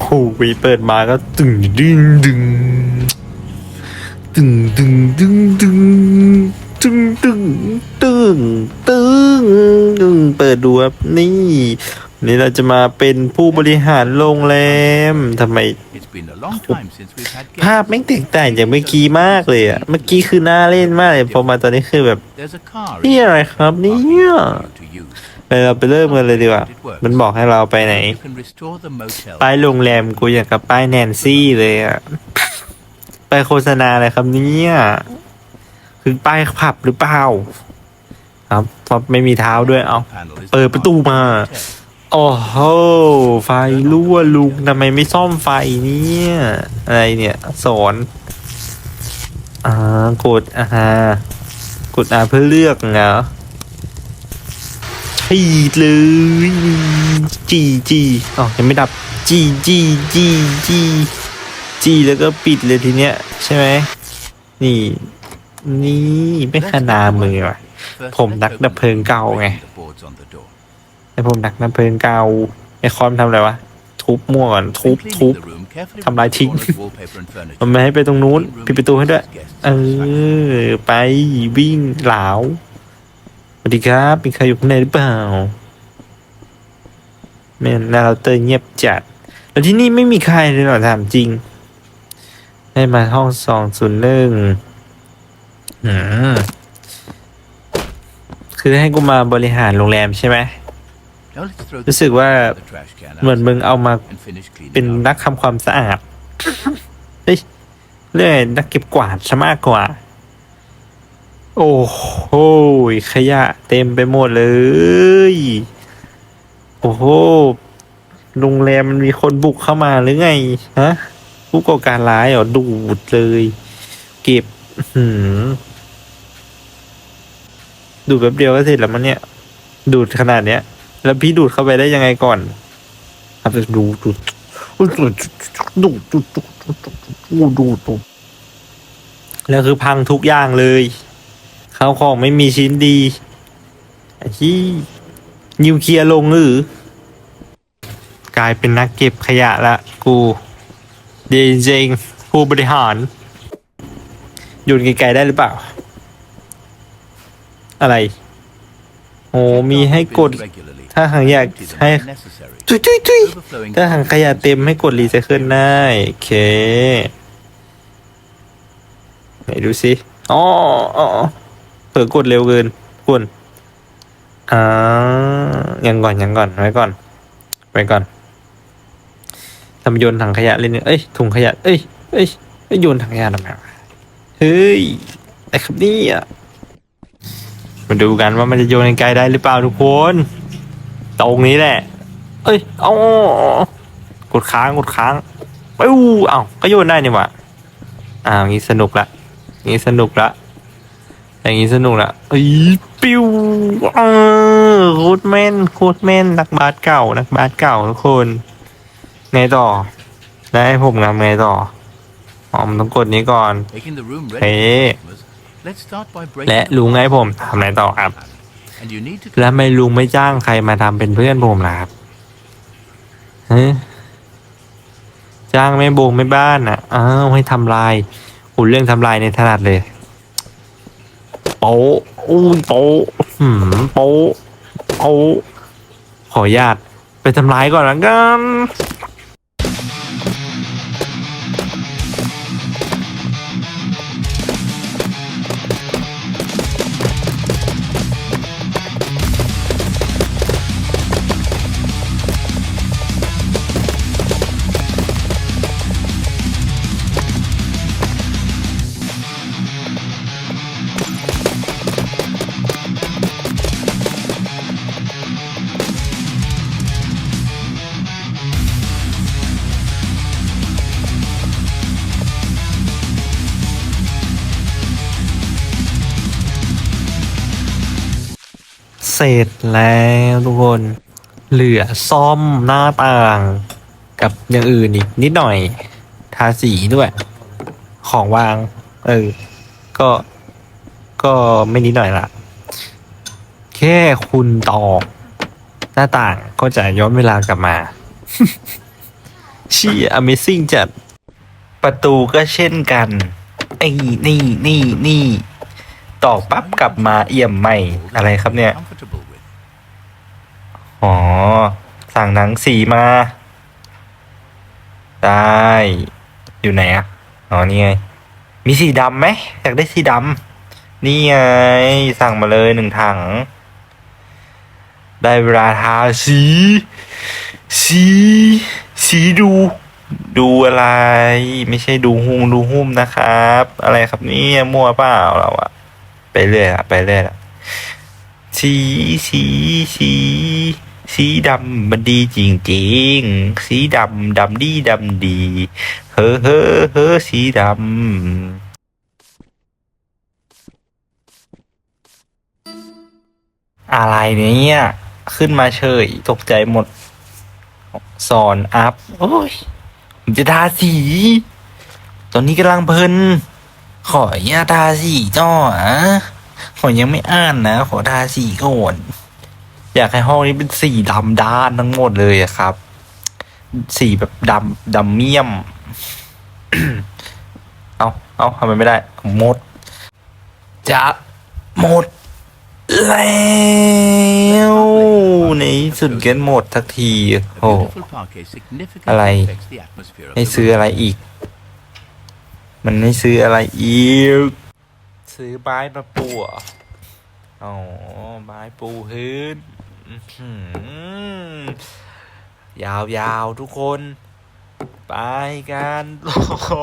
โอ้ยเปิดมาก็ตึงดึงดึงตึงดึงดึงดึงตึงตึงตึงตึงตึงเปิดดูครับนี่วันนี่เราจะมาเป็นผู้บริหารโรงแรมทำไม It's been a long time since we've had ภาพ guests. แม่งแตกต่างจากเมื่อกี้มากเลยอะเมื่อกี้คือน่าเล่นมากเลยพอมาตอนนี้คือแบบ There's a car นี่อะไรครับเนี่ย to use. ไปเราไปเริ่มกันเลยดีกว่า มันบอกให้เราไปไหน You can restore the motel. ป้ายโรงแรมกูอย่างกับป้ายแนนซี่เลยอะไปโฆษณาอะไรครับเนี่ยคือป้ายผับหรือเปล่า ครับเพราะไม่มีเท้าด้วยเอา Panel is เปิดประตูมา hotel. โอ้โห ไฟรั่วลุงทำไมไม่ซ่อมไฟเนี่ย อะไรเนี่ย สอนอ่ากดอ่ากดอ่าเพื่อเลือกเหรอ ปีดเลยจีจีอ๋อยังไม่ดับจีจีจีจีจีแล้วก็ปิดเลยทีเนี้ยใช่ไหมนี่ นี่ไม่ขนามือว่ะผมนักดับเพลิงเก่าไงไอผมนักน้ำเพลิงเก่าไอคอมทำอะไรวะทุบมั่วก่อนทุบทุบทำลายทิ้งมันไม่ให้ไปตรงนู้นปิดประตูให้ด้วย เออ ไปวิ่งเหลาว สดีครับ มีใครอยู่ข้างในหรือเปล่าแม่นแล้วเราเตยเงียบจัด แล้วที่นี่ไม่มีใครเลยเหรอถามจริง ให้มาห้องสองศูนย์หนึ่งคือให้กูมาบริหารโรงแรมใช่ไหม รู้สึกว่าเหมือนมึงเอามาเป็นนักทำความสะอาด เฮ้ย เรื่องนักเก็บกวาดซะมากกว่า โอ้โหขยะเต็มไปหมดเลย โอ้โหโรงแรมมันมีคนบุกเข้ามาหรือไง ฮะ ผู้ก่อการร้ายเหรอดูดเลย เก็บดูดแป๊บเดียวก็เสร็จแล้วมันเนี่ย ดูดขนาดเนี้ย แล้วพี่ดูดเข้าไปได้ยังไงก่อนอาจจะดูดดูดดูดดูดดูดดูดแล้วคือพังทุกอย่างเลย ข้าวของไม่มีชิ้นดีไอ้ที่นิวเคลียร์ลงหรือกลายเป็นนักเก็บขยะละกูเดนเจงผู้บริหารโยนไกลๆได้หรือเปล่า อะไรโอ้มีให้กด ถ้าหากอยากให้ when necessary. ทุยทุยทุยถ้าถังขยะเต็มให้กดรีไซเคิลได้โอเคไหนดูสิอ๋ออ๋อ เผื่อกดเร็วเกินกวนอ่ายังก่อนยังก่อนไว้ก่อนไว้ก่อนทำโยนถังขยะเล่นเนี่ยเอ้ยถุงขยะ เอ้ยเอ้ยโยนถังขยะทำไมเฮ้ยไอ้ครับนี่อะมาดูกันว่ามันจะโยนไกลได้หรือเปล่าทุกคน ตรงนี้แหละ เอ้ย เอากดค้างกดค้างไปอู้เอ้าก็โยนได้นี่หว่าอ่าอย่างนี้สนุกละงี้สนุกละ อย่างนี้สนุกละเอ้ยปิ้วอ่าโคตรแม่นโคตรแม่นนักบาสเก่านักบาสเก่าทุกคนไงต่อ ได้วให้ผมทำไงต่ออ๋อมันต้องกดนี้ก่อน Making the room ready Hey. for customers. Let's start by breaking และ the ลุง glass ให้ผมทำไงต่อครับ And you need to แล้วทำไม่ลุงไม่จ้างใครมาทำเป็นเพื่อนผมล่ะครับฮะจ้างไม่โบงไม่บ้านอะอ้าวให้ทำลายอุ่นเรื่องทำลายในถนัดเลย โป๊ะอุ้ยโป๊ะหืมโป๊ะโป๊ะขออนุญาตไปทำร้ายก่อนละกัน เสร็จแล้วทุกคน เหลือซ่อมหน้าต่าง กับอย่างอื่นอีกนิดหน่อย ทาสีด้วย ของวาง เออ ก็ ก็ไม่นิดหน่อยละ แค่คุณตอกหน้าต่างก็จะย้อนเวลากลับมาชี่ Amazing จัด ประตูก็เช่นกัน ไอ้นี่นี่นี่ ตอกปั๊บกลับมาเอี่ยมใหม่อะไรครับเนี่ย อ๋อ สั่งหนังสีมา ได้ อยู่ไหนอะอ๋อ นี่ไง มีสีดำไหมอยากได้สีดำนี่ไง สั่งมาเลยหนึ่งถัง ได้เวลาทาสี สี สีดู ดูอะไร ไม่ใช่ดูหุงดูหุ้มนะครับ อะไรครับเนี่ยมั่วเปล่าเราอะ ไปเรื่อยอะไปเรื่อยอะสีสีสีสีดำมันดีจริงๆ สีดำดำดีดำดี เฮ้อเฮ้อเฮ้อสีดำอะไรเนี่ย ขึ้นมาเฉย ตกใจหมด สอนอัพ โอ้ย ผมจะทาสี ตอนนี้กำลังเพลิน ขออย่าทาสีจ้ออะขอยังไม่อ่านนะ ขอทาสีก่อน อยากให้ห้องนี้เป็นสีดำด้านทั้งหมดเลยอะครับ สีแบบดำดำเมี่ยม เอาเอาทำไมไม่ได้ หมด จะหมด แล้วในสุดกันหมดสักที โอ้ beautiful parquet significantly Alay. affects the atmosphere of ให้ซื้ออะไรอีก มันไม่ซื้ออะไรอีก ซื้อบายมาปูเหรออ๋อไม้ปูพื้นอื้อหือยาวๆ ทุกคน ไปกันโอ้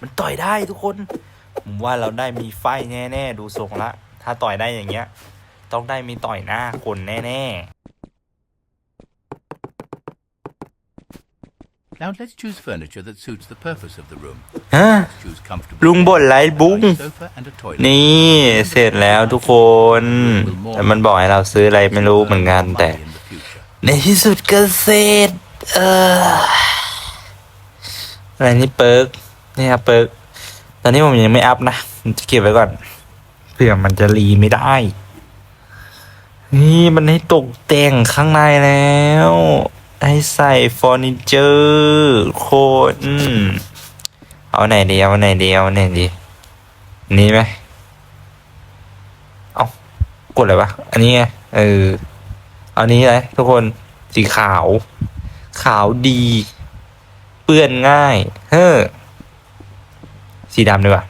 มันต่อยได้ทุกคน ผมว่าเราได้มีไฟแน่ๆ ดูทรงละ ถ้าต่อยได้อย่างเงี้ย ต้องได้มีต่อยหน้าคนแน่ Now let's choose furniture that suits the purpose of the room. ๆฮะ Choose comfortable ลุงบ่นไรบุ้ง a sofa and a toilet. นี่เสร็จแล้วทุกคน แต่มันบอกให้เราซื้ออะไรไม่รู้เหมือนกัน แต่ Money in the future. ในที่สุดก็เสร็จเอออะไรนี่เปิร์ก นี่ครับเปิร์กตอนนี้ผมยังไม่อัพนะผมจะเก็บไว้ก่อน เพื่อมันจะรีไม่ได้ นี่มันให้ตกแต่งข้างในแล้ว ให้ใส่เฟอร์นิเจอร์โคนเอาไหนดีเอาไหนดีเอาไหนดี นี่ไหมเอากดอะไรวะ อันนี้ไงเอออันนี้เลยทุกคนสีขาว ขาวดี เปื้อนง่าย เฮ้อ สีดำดีกว่า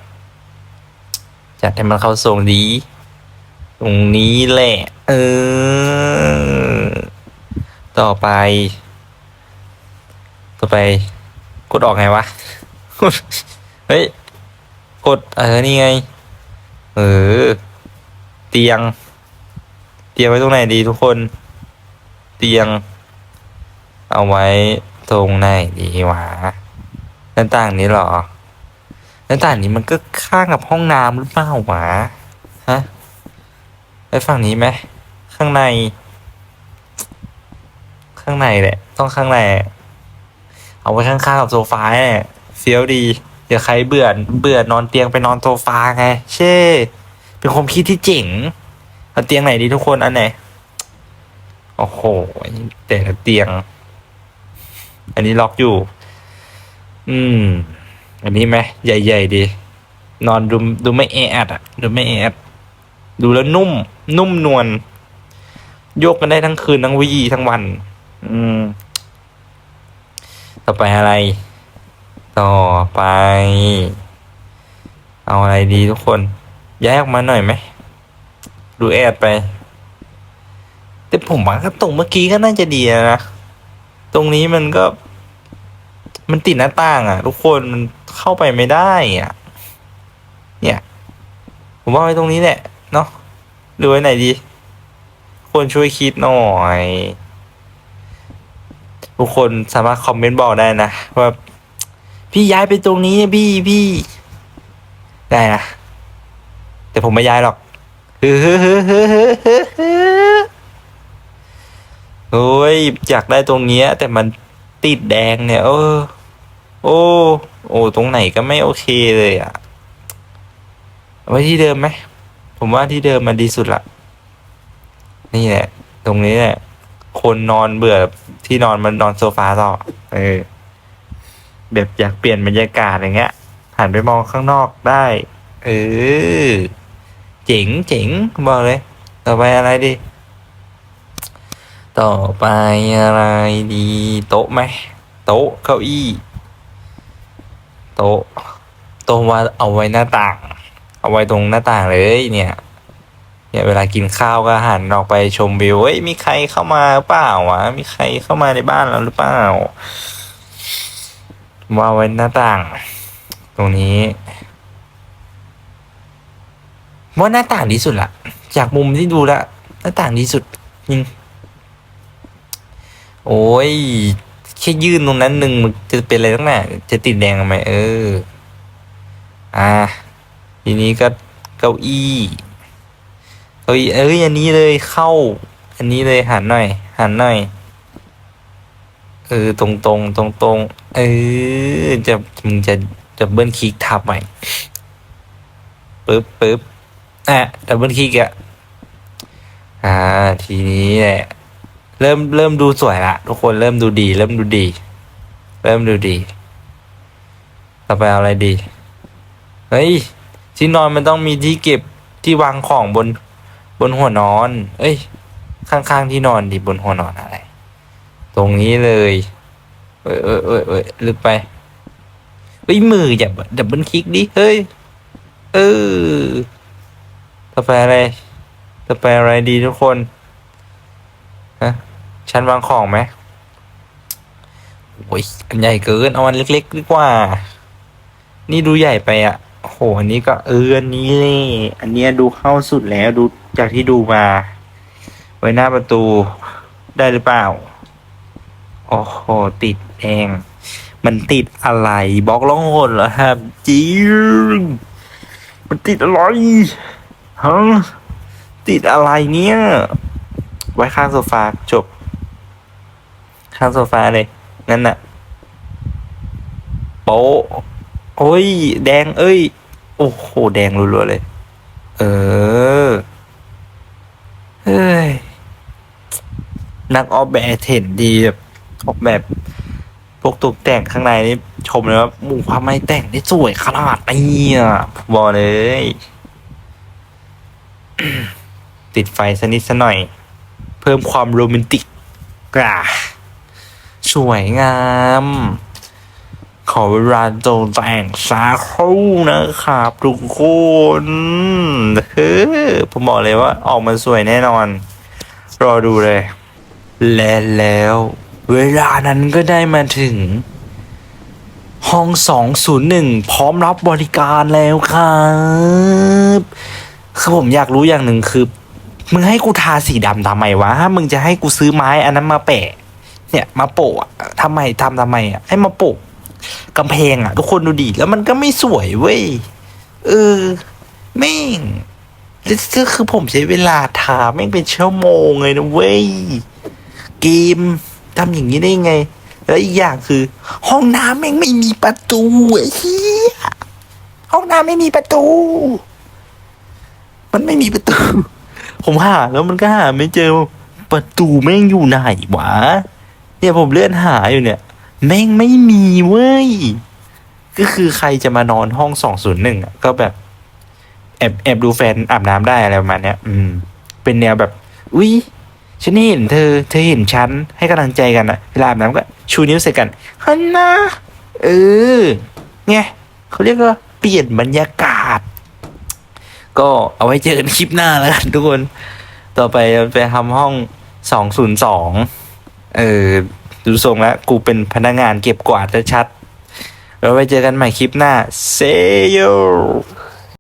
จัดให้มันเข้าทรงดี ตรงนี้แหละ เออ ต่อไป ต่อไป กดออกไงวะ เฮ้ย กด เออ นี่ไง เออ เตียง เตียงไว้ตรงไหนดีทุกคน เตียง เอาไว้ตรงไหนดีวะหน้าต่างนี้หรอ หน้าต่างนี้มันก็ข้างกับห้องน้ำหรือเปล่าวะฮะไปฝั่งนี้ไหมข้างใน ข้างในแหละ ต้องข้างในเอาไว้ข้างๆกับโซฟาเนี่ยเฟี้ยวดี เดี๋ยวใครเบื่อเบื่อนอนเตียงไปนอนโซฟาไง เช่ เป็นความคิดที่เจ๋งเอาเตียงไหนดีทุกคนอันไหนโอ้โหแต่ละเตียง อันนี้ล็อกอยู่ อืม อันนี้ไหมใหญ่ ๆ ดี นอนดูดูไม่แออัดอะ ดูไม่แออัดดูแล้วนุ่ม นุ่มนวลโยกกันได้ทั้งคืนทั้งวีทั้งวัน อืม ต่อไปอะไร ต่อไป เอาอะไรดีทุกคน ย้ายออกมาหน่อยไหม ดูแอดไป แต่ผมว่าก็ตรงเมื่อกี้ก็น่าจะดีนะ ตรงนี้มันก็ มันติดหน้าต่าง อะ ทุกคนมัน เข้าไปไม่ได้อะเนี่ย ผมว่าไว้ตรงนี้แหละเนาะหรือไว้ไหนดีคนช่วยคิดหน่อยทุกคนสามารถคอมเมนต์บอกได้นะว่าพี่ย้ายไปตรงนี้พี่พี่ได้นะแต่ผมไม่ย้ายหรอกเฮ้อเฮ้อเฮ้อเฮ้อเฮ้อเฮ้อเฮ้อโอ้ยอยากได้ตรงเนี้ย แต่มันติดแดงเนี่ย เออ โอ้ โอ้ตรงไหนก็ไม่โอเคเลยอะเอาไว้ที่เดิมไหมผมว่าที่เดิมมันดีสุดละนี่แหละ ตรงนี้แหละคนนอนเบื่อที่นอนมันนอนโซฟาต่อเออ แบบอยากเปลี่ยนบรรยากาศอย่างเงี้ยหันไปมองข้างนอกได้ เออเจ๋งเจ๋งบอกเลย ต่อไปอะไรดี ต่อไปอะไรดี โต๊ะไหมโต๊ะเก้าอี้ โต๊ะโต๊ะว่าเอาไว้หน้าต่าง เอาไว้ตรงหน้าต่างเลยเนี่ย เนี่ยเวลากินข้าวก็หันออกไปชมวิวเฮ้ยมีใครเข้ามาเปล่าวะมีใครเข้ามาในบ้านเราหรือเปล่าว่าไว้หน้าต่าง ตรงนี้ว่าหน้าต่างดีสุดละจากมุมที่ดูละหน้าต่างดีสุดจริงโอ้ย แค่ยื่นตรงนั้นหนึ่งมันจะเป็นอะไรตั้งแต่จะติดแดงทำไมเออ อ่า ทีนี้ก็เก้าอี้เก้าอี้เอ้ยอันนี้เลยเข้า อันนี้เลยหันหน่อย หันหน่อยเออตรงตรงตรงตรงเออจะมึงจะจะเบิ้ลคลิกทับใหม่ปึ๊บปึ๊บอะดับเบิ้ลคลิกอะอ่า ทีนี้แหละ เริ่มเริ่มดูสวยละทุกคนเริ่มดูดี เริ่มดูดี เริ่มดูดี ต่อไปเอาอะไรดี เฮ้ย ที่นอนมันต้องมีที่เก็บที่วางของบน บนหัวนอน เอ้ย ข้างๆที่นอนดิบนหัวนอนอะไร ตรงนี้เลยเอ้ยเอ้ยเอ้ยเอ้ยลึกไปเฮ้ยมืออย่าดับเบิลคลิกดิเฮ้ยเออต่อไปอะไรต่อไปอะไรดีทุกคนฮะ ชั้นวางของไหมโอ้ยอันใหญ่เกิน เอาอันเล็ก ๆ ดีกว่า นี่ดูใหญ่ไปอะโหอันนี้ก็เอออันนี้เลยอันเนี้ยดูเข้าสุดแล้วดูจากที่ดูมา ไว้หน้าประตูได้หรือเปล่า โอ้โห ติดแดงมันติดอะไรบล็อกล่องหนเหรอครับจริงมันติดอะไรฮะติดอะไรเนี่ย ไว้ข้างโซฟาจบ ข้างโซฟาเลย นั่นน่ะ โป๊ะโอ้ย แดง เอ้ย โอ้โห แดงรัวๆเลย เออ เฮ้ย นักออกแบบเห็นดีแบบออกแบบพวกตกแต่งข้างในนี่ชมเลยว่าหมู่ความไม่แต่งได้สวยขนาดนี้อะบอกเลย ติดไฟสนิดสกหน่อย เพิ่มความโรแมนติกกรา สวยงาม ขอเวลาตกแต่งสักครู่นะครับทุกคนเฮ้อผมบอกเลยว่าออกมาสวยแน่นอน รอดูเลย และแล้ว เวลานั้นก็ได้มาถึง ห้อง 201 พร้อมรับบริการแล้วครับคือผมอยากรู้อย่างหนึ่งคือมึงให้กูทาสีดำทำไมวะ มึงจะให้กูซื้อไม้อันนั้นมาแปะ เนี่ย มาโปะอะทำไมทำทำไมอะให้มาโปะกำแพงอะ ทุกคนดูดิแล้วมันก็ไม่สวยเว้ยเออแม่งแล้วก็คือผมใช้เวลาทาแม่งเป็นชั่วโมงเลยนะเว้ยเกมทำอย่างนี้ได้ไง แล้วอีกอย่างคือ ห้องน้ำแม่งไม่มีประตูไอ้เหี้ยห้องน้ำไม่มีประตู มันไม่มีประตู ผมหาแล้วมันก็หาไม่เจอ ประตูแม่งอยู่ไหนวะ เนี่ยผมเลื่อนหาอยู่เนี่ย แม่งไม่มีเว้ย ก็คือใครจะมานอนห้องสองศูนย์หนึ่งก็แบบ แอบแอบดูแฟนอาบน้ำได้อะไรประมาณเนี้ย อืม เป็นแนวแบบ อุ้ยฉันเห็นเธอ เธอเห็นฉันให้กำลังใจกันอะเวลาอาบน้ำก็ ชูนิ้วใส่กันฮันนะเออไงเขาเรียกว่าเปลี่ยนบรรยากาศ ก็เอาไว้เจอกันคลิปหน้าแล้วกันทุกคน ต่อไปไปทำห้องสองศูนย์สอง เออดูทรงแล้วกูเป็นพนักงานเก็บกวาดชัดๆแล้วไว้เจอกันใหม่คลิปหน้าเซโย